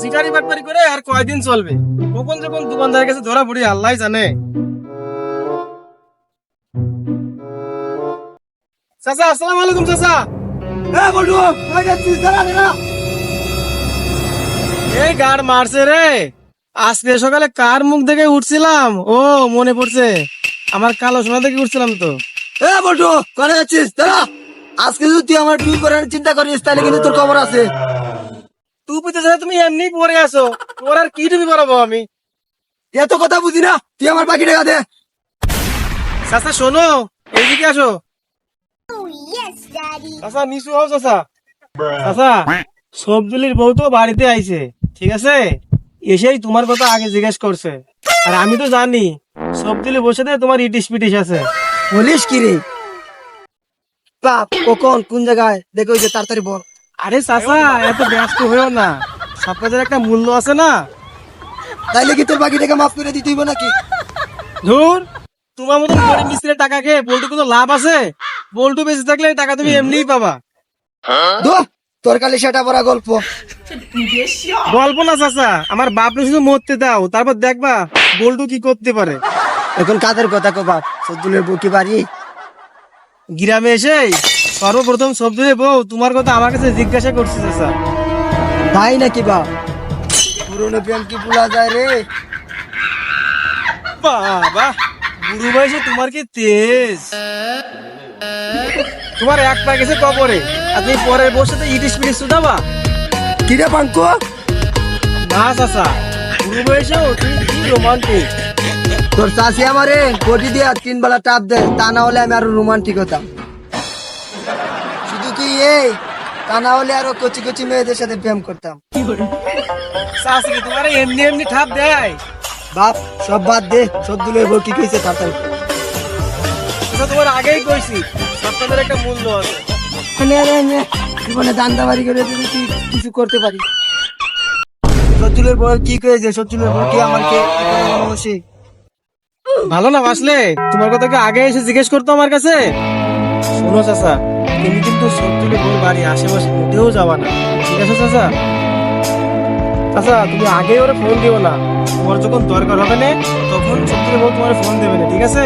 সিটারি বাটপারি করে আর কয়দিন চলবে? কখন যখন দোকানদারের কাছে ধরা পড়ি আল্লাহ জানে। চাচা আসসালামু আলাইকুম চাচা। হ্যাঁ বলু কই যাচ্ছিস দাঁড়া দাঁড়া। এই গাড় মারছে রে। আজকে সকালে কার মুখ দেখে উঠছিলাম? ও মনে পড়ছে। আমার কালো সোনা দেখে উঠছিলাম তো। এ বলু কোথায় যাচ্ছিস? দাঁড়া। আজকে যদি তুই আমার টুই করার চিন্তা করিস তাহলে কিন্তু তোর খবর আছে। টুপিতে ছাড়া তুমি এমনি পরে আসো তোর আর কি টুপি পরাবো আমি? এত কথা বুঝি না তুই আমার বাকি টাকা দে। চাচা শোনো এইদিকে আসো। Oh, yes, Daddy. চাচা নিচু হও চাচা। চাচা সবজুলির বউ তো বাড়িতে আইছে ঠিক আছে? এসেই তোমার কথা আগে জিজ্ঞেস করছে। আর আমি তো জানি সবজুলি বসে দিয়ে তোমার ইটিস পিটিস আছে। বলিস কি রে? বাপ কখন কোন জায়গায়? দেখো যে তাড়াতাড়ি বল। আরে চাচা এত ব্যস্ত হয়েও না। সব কাজের একটা মূল্য আছে না? তাইলে কি তোর বাকিটাকে মাফ করে দিতে হইব নাকি? ধুর তোমার মতন গরিব মিস্ত্রির টাকা খেয়ে বল্টু কোনো লাভ আছে? বল্টু বেঁচে থাকলে এই টাকা তুমি এমনিই পাবা। ধুর, তোর কালে সেটা বড় গল্প। গল্প না চাচা আমার বাপরে শুধু মরতে দাও তারপর দেখবা বল্টু কি করতে পারে। এখন কাদের কথা কো বাপ সদ্দুলের বুকি বাড়ি? গ্রামে এসে সর্বপ্রথম সবজি বউ তোমার কথা আমার কাছে জিজ্ঞাসা করছে চাচা। তাই নাকি বা? পুরনো প্রেম কি ভুলা যায় রে? বাবা বুড়ো বয়সে তোমার কি তেজ? তোমার এক পা গেছে কবরে আর তুমি পরে বসে তো ইটিস পিটিস শুধাবা? কি রে পাঙ্কু? না চাচা বুড়ো বয়সেও তুমি কি রোমান্টিক তোর চাষি আমারে কোটি দিয়ে তিন বেলা টাপ দেয় তা না হলে আমি আরও রোমান্টিক হতাম। এই তা না হলে আরও কচি কচি মেয়েদের সাথে প্রেম করতাম। কি তোমার এমনি এমনি ঠাপ দেয়। বাপ সব বাদ দে সদ্দুলের বউ কি কইছে তাড়াতাড়ি তোমার আগেই কইছি সপ্তাহের একটা মূল্য আছে। করে তুই কিছু করতে পারি। সজ্জুলের বউ কি কয়েছে সজ্জুলের বউ কি আমাকে ভালো না বাসলে? তোমার কথা কি আগে এসে জিজ্ঞেস করতো আমার কাছে? শোনো চাচা তুমি কিন্তু সত্যি বাড়ি আশেপাশে মোটেও যাবা না। ঠিক আছে চাচা? চাচা তুমি আগে ওরা ফোন দিও না। তোমার যখন দরকার হবে না তখন সত্যি বউ তোমার ফোন দেবে না ঠিক আছে?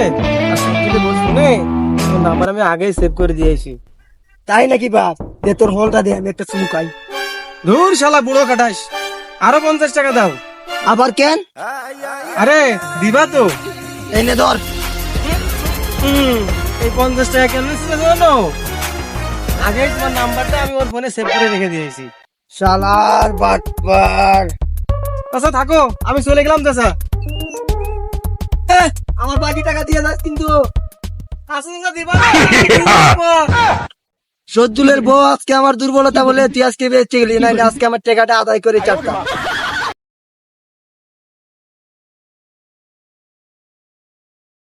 আর সত্যি বউ শুনে তোমার নাম্বার আমি আগেই সেভ করে দিয়েছি তাই নাকি বাপ? দে তোর হলটা দে আমি একটা চুমকাই ধুর শালা বুড়ো কাটাস। আরও পঞ্চাশ টাকা দাও। আবার কেন? আরে দিবা তো। এই নে ধর। হুম, এই পঞ্চাশ টাকা কেন জানো? আগে তোমার নাম্বারটা আমি ওর ফোনে সেভ করে রেখে দিয়েছি। শালার বাটপার। আচ্ছা থাকো আমি চলে গেলাম চাচা এ, আমার বাকি টাকা দিয়ে যাস কিন্তু। সজ্জুলের বউ আজকে আমার দুর্বলতা বলে তুই আজকে বেঁচে গেলি না আজকে আমার টাকাটা আদায় করে চাপতাম